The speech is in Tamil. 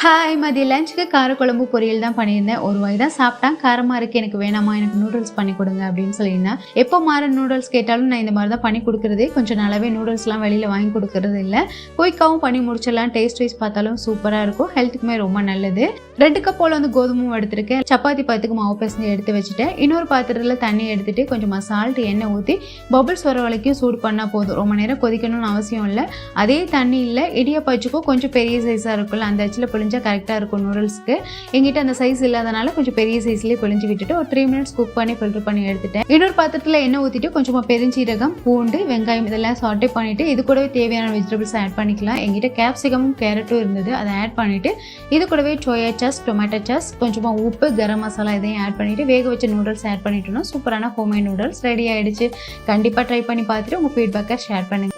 ஹாய் மதிய. லஞ்சுக்கு காரக்குழம்பு பொரியல் தான் பண்ணியிருந்தேன். ஒரு வாய் தான் சாப்பிட்டா காரமாக இருக்குது எனக்கு வேணாமா? எனக்கு நூடுல்ஸ் பண்ணி கொடுங்க அப்படின்னு சொல்லியிருந்தேன். எப்போ மாற நூடுல்ஸ் கேட்டாலும் நான் இந்த மாதிரி தான் பண்ணி கொடுக்குறதே. கொஞ்சம் நல்லாவே நூடுல்ஸ்லாம் வெளியில் வாங்கி கொடுக்கறது இல்லை. குயிக்காகவும் பண்ணி முடிச்சிடலாம். டேஸ்ட் வைஸ் பார்த்தாலும் சூப்பராக இருக்கும். ஹெல்த்துக்குமே ரொம்ப நல்லது. ரெண்டு கப் போல் வந்து கோதுமும் எடுத்திருக்கேன். சப்பாத்தி பாத்துக்கு மாவு பேசஞ்சு எடுத்து வச்சுட்டேன். இன்னொரு பாத்திரத்தில் தண்ணி எடுத்துட்டு கொஞ்சமாக சால்ட் எண்ணெய் ஊற்றி பபுள்ஸ் வர வரைக்கும் சூடு பண்ணால் போதும். ரொம்ப நேரம் கொதிக்கணும்னு அவசியம் இல்லை. அதே தண்ணி இல்லை. இடியப்பாச்சுக்கும் கொஞ்சம் பெரிய சைஸாக இருக்கும்ல. அந்த அச்சில் பொழிஞ்சால் கரெக்டாக இருக்கும் நூடுல்ஸ்க்கு எங்கிட்ட அந்த சைஸ் இல்லாதனால கொஞ்சம் பெரிய சைஸ்லேயே பொழிஞ்சு விட்டுட்டு ஒரு த்ரீ மினிட்ஸ் குக் பண்ணி ஃபில்டர் பண்ணி எடுத்துட்டேன். இன்னொரு பாத்திரத்தில் எண்ணெய் ஊற்றிட்டு கொஞ்சமாக பெருஞ்சீரகம் பூண்டு வெங்காயம் இதெல்லாம் சாட்டே பண்ணிவிட்டு இது கூடவே தேவையான வெஜிடபிள்ஸ் ஆட் பண்ணிக்கலாம். எங்கிட்ட கேப்சிகமும் கேரட்டும் இருந்தது. அதை ஆட் பண்ணிவிட்டு இது கூடவே சோயா சாஸ் டொமேட்டோ சாஸ் கொஞ்சமாக உப்பு கரம் மசாலா இதையும் ஆட் பண்ணிவிட்டு வேக வச்ச நூடுல்ஸ் ஆட் பண்ணிட்டோம்னா சூப்பரான ஹோம்மேட் நூடுல்ஸ் ரெடி ஆகிடுச்சு கண்டிப்பாக ட்ரை பண்ணி பார்த்துட்டு உங்கள் ஃபீட்பேக்கை ஷேர் பண்ணுங்கள்